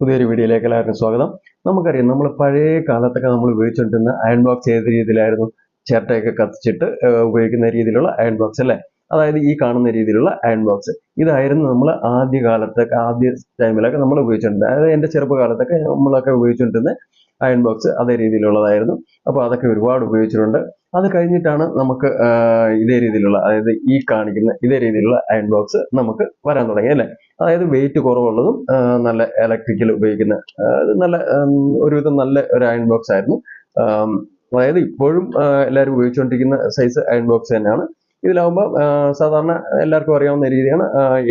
പുതിയൊരു വീഡിയോയിലേക്ക് എല്ലാവർക്കും സ്വാഗതം. നമുക്കറിയാം നമ്മൾ പഴയ കാലത്തൊക്കെ നമ്മൾ ഉപയോഗിച്ചുകൊണ്ടിരുന്ന അയൺ ബോക്സ് ഏത് രീതിയിലായിരുന്നു? ചിരട്ടയൊക്കെ കത്തിച്ചിട്ട് ഉപയോഗിക്കുന്ന രീതിയിലുള്ള അയൺ ബോക്സ് അല്ലേ? അതായത് ഈ കാണുന്ന രീതിയിലുള്ള അയൺ ബോക്സ് ഇതായിരുന്നു നമ്മൾ ആദ്യ കാലത്തൊക്കെ ആദ്യ ടൈമിലൊക്കെ നമ്മൾ ഉപയോഗിച്ചിട്ടുണ്ട്. അതായത് എന്റെ ചെറുപ്പകാലത്തൊക്കെ നമ്മളൊക്കെ ഉപയോഗിച്ചുകൊണ്ടിരുന്ന അയൺ ബോക്സ് അതേ രീതിയിലുള്ളതായിരുന്നു. അപ്പോൾ അതൊക്കെ ഒരുപാട് ഉപയോഗിച്ചിട്ടുണ്ട്. അത് കഴിഞ്ഞിട്ടാണ് നമുക്ക് ഇതേ രീതിയിലുള്ള അതായത് ഈ കാണിക്കുന്ന ഇതേ രീതിയിലുള്ള അയൺ ബോക്സ് നമുക്ക് വരാൻ തുടങ്ങി അല്ലേ? അതായത് വെയിറ്റ് കുറവുള്ളതും നല്ല ഇലക്ട്രിക്കൽ ഉപയോഗിക്കുന്ന നല്ല ഒരുവിധം നല്ല ഒരു അയൺ ബോക്സ് ആയിരുന്നു. അതായത് ഇപ്പോഴും എല്ലാവരും ഉപയോഗിച്ചുകൊണ്ടിരിക്കുന്ന സൈസ് അയൺ ബോക്സ് തന്നെയാണ്. ഇതിലാവുമ്പോൾ സാധാരണ എല്ലാവർക്കും അറിയാവുന്ന രീതിയാണ്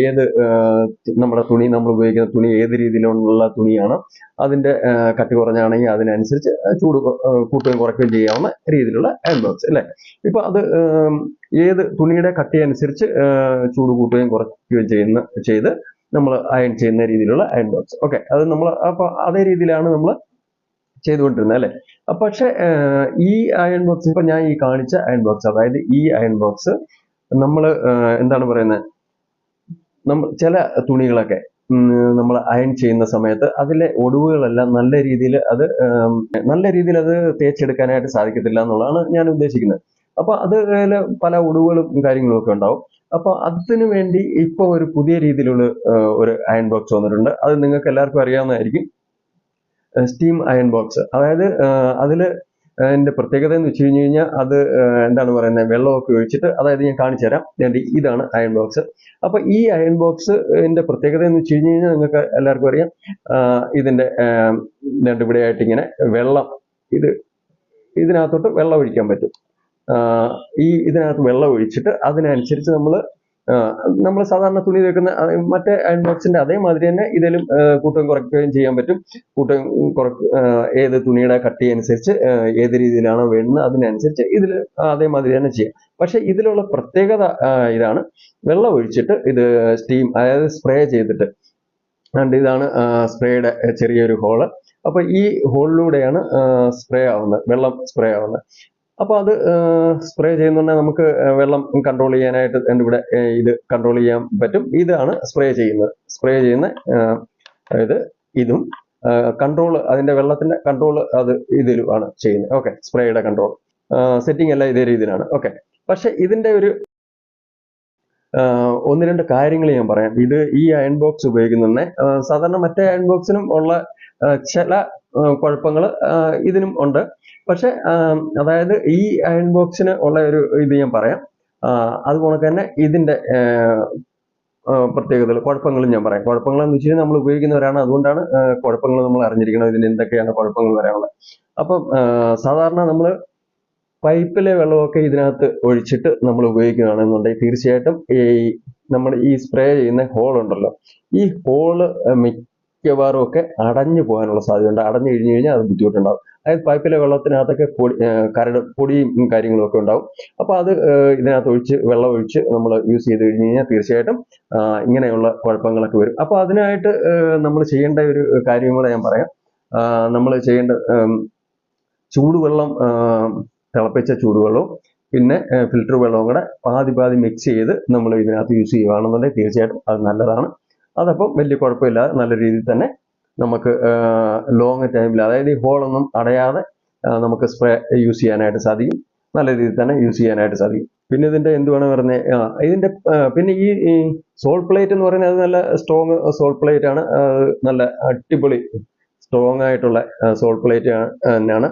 ഏത് നമ്മുടെ തുണി നമ്മൾ ഉപയോഗിക്കുന്ന തുണി ഏത് രീതിയിലുള്ള തുണിയാണ് അതിന്റെ കട്ടി കുറഞ്ഞാണെങ്കിൽ അതിനനുസരിച്ച് ചൂട് കൂട്ടുകയും കുറയ്ക്കുകയും ചെയ്യാവുന്ന രീതിയിലുള്ള ബോക്സ് അല്ലേ? ഇപ്പം അത് ഏത് തുണിയുടെ കട്ടി അനുസരിച്ച് ചൂട് കൂട്ടുകയും കുറയ്ക്കുകയും ചെയ്യുന്ന ചെയ്ത് നമ്മൾ അയൺ ചെയ്യുന്ന രീതിയിലുള്ള അയൺ ബോക്സ് ഓക്കെ അത് നമ്മൾ അപ്പോൾ അതേ രീതിയിലാണ് നമ്മൾ ചെയ്തുകൊണ്ടിരുന്നത് അല്ലേ? പക്ഷെ ഈ അയൺ ബോക്സ് ഇപ്പൊ ഞാൻ ഈ കാണിച്ച അയൺ ബോക്സ് അതായത് ഈ അയൺ ബോക്സ് നമ്മൾ എന്താണ് പറയുന്നത് നമ്മൾ ചില തുണികളൊക്കെ നമ്മൾ അയൺ ചെയ്യുന്ന സമയത്ത് അതിലെ ഒടിവുകളെല്ലാം നല്ല രീതിയിൽ അത് നല്ല രീതിയിൽ അത് തേച്ചെടുക്കാനായിട്ട് സാധിക്കത്തില്ല എന്നുള്ളതാണ് ഞാൻ ഉദ്ദേശിക്കുന്നത്. അപ്പൊ അത് പല ഒടിവുകളും കാര്യങ്ങളും ഒക്കെ ഉണ്ടാവും. അപ്പൊ അതിനു വേണ്ടി ഇപ്പൊ ഒരു പുതിയ രീതിയിലുള്ള ഒരു അയൺ ബോക്സ് വന്നിട്ടുണ്ട്. അത് നിങ്ങൾക്ക് എല്ലാവർക്കും അറിയാവുന്നതായിരിക്കും. സ്റ്റീം അയൺ ബോക്സ് അതായത് അതിൽ എന്റെ പ്രത്യേകത എന്ന് വെച്ച് കഴിഞ്ഞ് കഴിഞ്ഞാൽ അത് എന്താണ് പറയുന്നത് വെള്ളമൊക്കെ ഒഴിച്ചിട്ട് അതായത് ഞാൻ കാണിച്ചു തരാം. ഇതാണ് അയൺ ബോക്സ് അപ്പോൾ ഈ അയൺ ബോക്സ് എന്റെ പ്രത്യേകത എന്ന് വെച്ച് കഴിഞ്ഞ് കഴിഞ്ഞാൽ നിങ്ങൾക്ക് എല്ലാവർക്കും അറിയാം ഇതിന്റെ ഇവിടെയായിട്ട് ഇങ്ങനെ വെള്ളം ഇത് ഇതിനകത്തോട്ട് വെള്ളം ഒഴിക്കാൻ പറ്റും. ഈ ഇതിനകത്ത് വെള്ളം ഒഴിച്ചിട്ട് അതിനനുസരിച്ച് നമ്മൾ നമ്മൾ സാധാരണ തുണി തേക്കുന്ന മറ്റേ അയൺ ബോക്സിന്റെ അതേമാതിരി തന്നെ ഇതിലും കൂട്ടം കുറയ്ക്കുകയും ചെയ്യാൻ പറ്റും. കൂട്ടം കുറക്ക് ഏത് തുണിയുടെ കട്ടി അനുസരിച്ച് ഏത് രീതിയിലാണോ വേണ്ടത് അതിനനുസരിച്ച് ഇതിൽ അതേമാതിരി തന്നെ ചെയ്യാം. പക്ഷെ ഇതിലുള്ള പ്രത്യേകത ഇതാണ്. വെള്ളം ഒഴിച്ചിട്ട് ഇത് സ്റ്റീം അതായത് സ്പ്രേ ചെയ്തിട്ട്. കണ്ട് ഇതാണ് സ്പ്രേയുടെ ചെറിയൊരു ഹോൾ. അപ്പൊ ഈ ഹോളിലൂടെയാണ് സ്പ്രേ ആവുന്നത് വെള്ളം സ്പ്രേ ആവുന്നത്. അപ്പൊ അത് സ്പ്രേ ചെയ്യുന്നുണ്ടെങ്കിൽ നമുക്ക് വെള്ളം കൺട്രോൾ ചെയ്യാനായിട്ട് എന്റെ ഇവിടെ ഇത് കൺട്രോൾ ചെയ്യാൻ പറ്റും. ഇതാണ് സ്പ്രേ ചെയ്യുന്നത്. സ്പ്രേ ചെയ്യുന്ന അതായത് ഇതും കൺട്രോൾ അതിന്റെ വെള്ളത്തിന്റെ കൺട്രോൾ അത് ഇതിലുമാണ് ചെയ്യുന്നത്. ഓക്കെ സ്പ്രേയുടെ കൺട്രോൾ സെറ്റിംഗ് എല്ലാം ഇതേ രീതിയിലാണ്. ഓക്കെ പക്ഷെ ഇതിന്റെ ഒരു ഒന്ന് രണ്ട് കാര്യങ്ങൾ ഞാൻ പറയാം. ഇത് ഈ അയൺ ബോക്സ് ഉപയോഗിക്കുന്നതന്നെ സാധാരണ മറ്റേ അയൺ ബോക്സിനും ഉള്ള ചില കുഴപ്പങ്ങൾ ഇതിനും ഉണ്ട്. പക്ഷെ അതായത് ഈ അയൺ ബോക്സിന് ഉള്ള ഒരു ഇത് ഞാൻ പറയാം. അതുപോലെ തന്നെ ഇതിന്റെ പ്രത്യേകതകൾ കുഴപ്പങ്ങളും ഞാൻ പറയാം. കുഴപ്പങ്ങൾ എന്ന് വെച്ച് കഴിഞ്ഞാൽ നമ്മൾ ഉപയോഗിക്കുന്നവരാണ്. അതുകൊണ്ടാണ് കുഴപ്പങ്ങൾ നമ്മൾ അറിഞ്ഞിരിക്കുന്നത്. ഇതിന് എന്തൊക്കെയാണ് കുഴപ്പങ്ങൾ വരാനുള്ളത്. അപ്പം സാധാരണ നമ്മൾ പൈപ്പിലെ വെള്ളമൊക്കെ ഇതിനകത്ത് ഒഴിച്ചിട്ട് നമ്മൾ ഉപയോഗിക്കുകയാണെന്നുണ്ടെങ്കിൽ തീർച്ചയായിട്ടും ഈ നമ്മൾ ഈ സ്പ്രേ ചെയ്യുന്ന ഹോൾ ഉണ്ടല്ലോ ഈ ഹോൾ മിക്കവാറും ഒക്കെ അടഞ്ഞു പോകാനുള്ള സാധ്യതയുണ്ട്. അടഞ്ഞു കഴിഞ്ഞു കഴിഞ്ഞാൽ അത് ബുദ്ധിമുട്ടുണ്ടാകും അതായത് പൈപ്പിലെ വെള്ളത്തിനകത്തൊക്കെ പൊടി കരട് പൊടിയും കാര്യങ്ങളും ഒക്കെ ഉണ്ടാവും. അപ്പോൾ അത് ഇതിനകത്ത് ഒഴിച്ച് വെള്ളം ഒഴിച്ച് നമ്മൾ യൂസ് ചെയ്ത് കഴിഞ്ഞ് കഴിഞ്ഞാൽ തീർച്ചയായിട്ടും ഇങ്ങനെയുള്ള കുഴപ്പങ്ങളൊക്കെ വരും. അപ്പോൾ അതിനായിട്ട് നമ്മൾ ചെയ്യേണ്ട ഒരു കാര്യം കൂടെ ഞാൻ പറയാം. നമ്മൾ ചെയ്യേണ്ട ചൂടുവെള്ളം തിളപ്പിച്ച ചൂടുവെള്ളവും പിന്നെ ഫിൽറ്റർ വെള്ളവും കൂടെ പാതി പാതി മിക്സ് ചെയ്ത് നമ്മൾ ഇതിനകത്ത് യൂസ് ചെയ്യുകയാണെന്നുണ്ടെങ്കിൽ തീർച്ചയായിട്ടും അത് നല്ലതാണ്. അതപ്പം വലിയ കുഴപ്പമില്ലാതെ നല്ല രീതിയിൽ തന്നെ നമുക്ക് ലോങ് ടൈമിൽ അതായത് ഈ ഹോളൊന്നും അടയാതെ നമുക്ക് സ്പ്രേ യൂസ് ചെയ്യാനായിട്ട് സാധിക്കും. നല്ല രീതിയിൽ തന്നെ യൂസ് ചെയ്യാനായിട്ട് സാധിക്കും. പിന്നെ ഇതിന്റെ എന്തുവാണ് പറയുന്നത് ഇതിന്റെ പിന്നെ ഈ സോൾ പ്ലേറ്റ് എന്ന് പറയുന്നത് അത് നല്ല സ്ട്രോങ് സോൾ പ്ലേറ്റ് ആണ്. നല്ല അടിപൊളി സ്ട്രോങ് ആയിട്ടുള്ള സോൾ പ്ലേറ്റ് തന്നെയാണ്.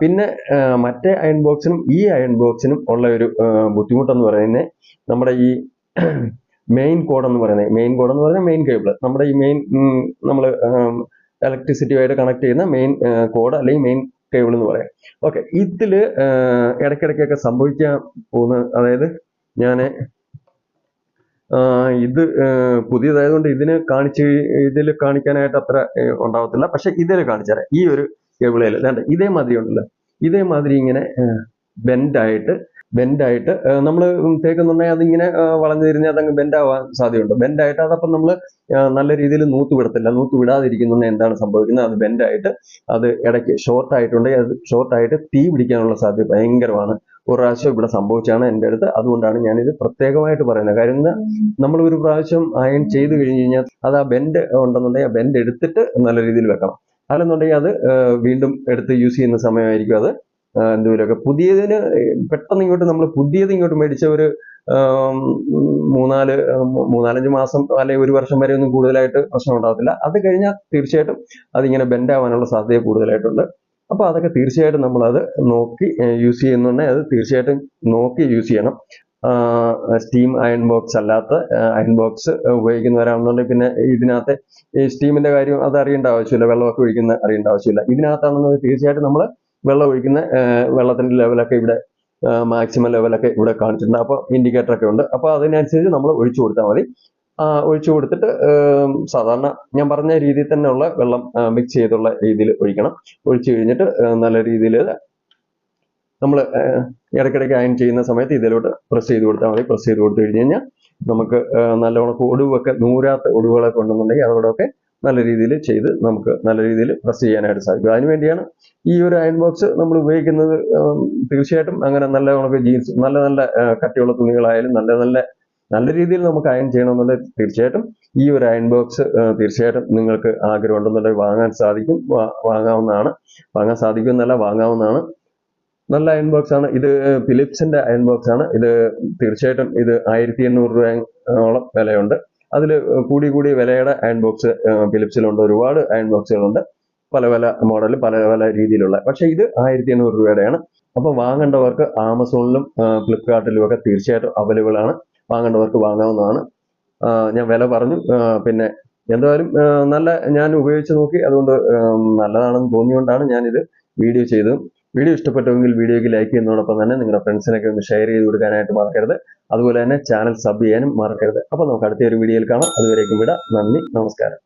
പിന്നെ മറ്റേ അയൺ ബോക്സിനും ഈ അയൺ ബോക്സിനും ഉള്ള ഒരു ബുദ്ധിമുട്ടെന്ന് പറയുന്നത് നമ്മുടെ ഈ മെയിൻ കോഡ് എന്ന് പറയുന്നത് മെയിൻ കോഡ് എന്ന് പറയുന്നത് മെയിൻ കേബിൾ നമ്മുടെ ഈ മെയിൻ നമ്മൾ ഇലക്ട്രിസിറ്റിയുമായിട്ട് കണക്ട് ചെയ്യുന്ന മെയിൻ കോഡ് അല്ലെങ്കിൽ മെയിൻ കേബിൾ എന്ന് പറയാം. ഓക്കെ ഇതിൽ ഇടയ്ക്കിടയ്ക്കൊക്കെ സംഭവിക്കാൻ പോകുന്ന അതായത് ഞാൻ ഇത് പുതിയതായതുകൊണ്ട് ഇതിന് കാണിച്ച് ഇതിൽ കാണിക്കാനായിട്ട് അത്ര ഉണ്ടാവത്തില്ല. പക്ഷെ ഇതിൽ കാണിച്ചുതരാം ഈ ഒരു കേബിളിൽ ഇതേമാതിരി ഉണ്ടല്ലോ. ഇതേമാതിരി ഇങ്ങനെ ബെൻഡായിട്ട് ബെൻഡായിട്ട് നമ്മൾ തേക്കുന്നുണ്ടെങ്കിൽ അതിങ്ങനെ വളഞ്ഞു തിരിഞ്ഞ് അതങ്ങ് ബെൻഡാവാൻ സാധ്യതയുണ്ട്. ബെൻഡായിട്ട് അതപ്പം നമ്മൾ നല്ല രീതിയിൽ നൂത്ത് വിടത്തില്ല. നൂത്ത് വിടാതിരിക്കുന്നുണ്ടെങ്കിൽ എന്താണ് സംഭവിക്കുന്നത്? അത് ബെൻഡായിട്ട് അത് ഇടയ്ക്ക് ഷോർട്ട് ആയിട്ടുണ്ടെങ്കിൽ അത് ഷോർട്ടായിട്ട് തീ പിടിക്കാനുള്ള സാധ്യത ഭയങ്കരമാണ്. ഒരു പ്രാവശ്യം ഇവിടെ സംഭവിച്ചാണ് എന്റെ അടുത്ത്. അതുകൊണ്ടാണ് ഞാനിത് പ്രത്യേകമായിട്ട് പറയുന്നത്. കാര്യം നമ്മൾ ഒരു പ്രാവശ്യം അയൺ ചെയ്ത് കഴിഞ്ഞ് കഴിഞ്ഞാൽ അത് ആ ബെൻഡ് ഉണ്ടെന്നുണ്ടെങ്കിൽ ആ ബെൻഡ് എടുത്തിട്ട് നല്ല രീതിയിൽ വെക്കണം. അല്ലെന്നുണ്ടെങ്കിൽ അത് വീണ്ടും എടുത്ത് യൂസ് ചെയ്യുന്ന സമയമായിരിക്കും അത്. എന്തെങ്കിലുമൊക്കെ പുതിയതിന് പെട്ടെന്ന് ഇങ്ങോട്ട് നമ്മൾ പുതിയത് ഇങ്ങോട്ട് മേടിച്ച ഒരു മൂന്നാൽ മൂന്നാലഞ്ച് മാസം അല്ലെങ്കിൽ ഒരു വർഷം വരെ ഒന്നും കൂടുതലായിട്ട് പ്രശ്നം ഉണ്ടാകത്തില്ല അത് കഴിഞ്ഞാൽ തീർച്ചയായിട്ടും അതിങ്ങനെ ബെൻഡ് ആവാനുള്ള സാധ്യത കൂടുതലായിട്ടുണ്ട്. അപ്പോൾ അതൊക്കെ തീർച്ചയായിട്ടും നമ്മൾ അത് നോക്കി യൂസ് ചെയ്യുന്നുണ്ടെങ്കിൽ അത് തീർച്ചയായിട്ടും നോക്കി യൂസ് ചെയ്യണം. സ്റ്റീം അയൺ ബോക്സ് അല്ലാത്ത അയൺ ബോക്സ് ഉപയോഗിക്കുന്നവരാണെന്നുണ്ടെങ്കിൽ പിന്നെ ഇതിനകത്തെ ഈ സ്റ്റീമിന്റെ കാര്യം അത് അറിയേണ്ട ആവശ്യമില്ല. വെള്ളമൊക്കെ ഒഴിക്കുന്ന അറിയേണ്ട ആവശ്യമില്ല. ഇതിനകത്താണെന്നുണ്ടെങ്കിൽ തീർച്ചയായിട്ടും നമ്മൾ വെള്ളം ഒഴിക്കുന്ന ആ, വെള്ളത്തിന്റെ ലെവലൊക്കെ ഇവിടെ മാക്സിമം ലെവലൊക്കെ ഇവിടെ കാണിച്ചിട്ടുണ്ട്. അപ്പോൾ ഇൻഡിക്കേറ്റർ ഒക്കെ ഉണ്ട്. അപ്പോൾ അതിനനുസരിച്ച് നമ്മൾ ഒഴിച്ചു കൊടുത്താൽ മതി. ഒഴിച്ചു കൊടുത്തിട്ട് സാധാരണ ഞാൻ പറഞ്ഞ രീതിയിൽ തന്നെയുള്ള വെള്ളം മിക്സ് ചെയ്തുള്ള രീതിയിൽ ഒഴിക്കണം. ഒഴിച്ചു കഴിഞ്ഞിട്ട് നല്ല രീതിയിൽ നമ്മൾ ഇടയ്ക്കിടയ്ക്ക് അയൺ ചെയ്യുന്ന സമയത്ത് ഇതിലോട്ട് പ്രസ് ചെയ്ത് കൊടുത്താൽ മതി. പ്രസ് ചെയ്ത് കൊടുത്തു കഴിഞ്ഞ് കഴിഞ്ഞാൽ നമുക്ക് നല്ലവണ്ണം ഒടിവൊക്കെ നൂരാത്ത ഒടിവുകളൊക്കെ ഉണ്ടെന്നുണ്ടെങ്കിൽ അതോടൊക്കെ നല്ല രീതിയിൽ ചെയ്ത് നമുക്ക് നല്ല രീതിയിൽ പ്രസ് ചെയ്യാനായിട്ട് സാധിക്കും. അതിനുവേണ്ടിയാണ് ഈ ഒരു അയൺ ബോക്സ് നമ്മൾ ഉപയോഗിക്കുന്നത്. തീർച്ചയായിട്ടും അങ്ങനെ നല്ല ഉണക്ക് ജീൻസ് നല്ല നല്ല കട്ടിയുള്ള തുണികളായാലും നല്ല നല്ല നല്ല രീതിയിൽ നമുക്ക് അയൺ ചെയ്യണമെന്നുണ്ടെങ്കിൽ തീർച്ചയായിട്ടും ഈ ഒരു അയൺ ബോക്സ് തീർച്ചയായിട്ടും നിങ്ങൾക്ക് ആഗ്രഹം ഉണ്ടെന്നുണ്ടെങ്കിൽ വാങ്ങാൻ സാധിക്കും. വാങ്ങാവുന്നതാണ്. വാങ്ങാൻ സാധിക്കും എന്നല്ല വാങ്ങാവുന്നതാണ്. നല്ല അയൺ ബോക്സ് ആണ്. ഇത് ഫിലിപ്സിന്റെ അയൺ ബോക്സ് ആണ്. ഇത് തീർച്ചയായിട്ടും ഇത് ആയിരത്തി എണ്ണൂറ് രൂപയോളം വിലയുണ്ട്. അതിൽ കൂടി കൂടി വിലയുടെ അയൺ ബോക്സ് ഫിലിപ്സിലുണ്ട് ഒരുപാട് അയൺ ബോക്സുകളുണ്ട് പല പല മോഡൽ പല പല രീതിയിലുള്ള. പക്ഷെ ഇത് ആയിരത്തി എണ്ണൂറ് രൂപയുടെയാണ്. അപ്പൊ വാങ്ങേണ്ടവർക്ക് ആമസോണിലും ഫ്ലിപ്കാർട്ടിലും ഒക്കെ തീർച്ചയായിട്ടും അവൈലബിൾ ആണ്. വാങ്ങേണ്ടവർക്ക് വാങ്ങാവുന്നതാണ്. ഞാൻ വില പറഞ്ഞു. പിന്നെ എന്തായാലും നല്ല ഞാൻ ഉപയോഗിച്ച് നോക്കി. അതുകൊണ്ട് നല്ലതാണെന്ന് തോന്നിയുകൊണ്ടാണ് ഞാനിത് വീഡിയോ ചെയ്തത്. വീഡിയോ ഇഷ്ടപ്പെട്ടുവെങ്കിൽ വീഡിയോയ്ക്ക് ലൈക്ക് ചെയ്യുന്നതോടൊപ്പം തന്നെ നിങ്ങളുടെ ഫ്രണ്ട്സിനൊക്കെ ഒന്ന് ഷെയർ ചെയ്ത് കൊടുക്കാനായിട്ട് മറക്കരുത്. അതുപോലെ തന്നെ ചാനൽ സബ് ചെയ്യാനും മറക്കരുത്. അപ്പോൾ നമുക്ക് അടുത്ത ഒരു വീഡിയോയിൽ കാണാം. അതുവരേക്കും വിടാം. നന്ദി. നമസ്കാരം.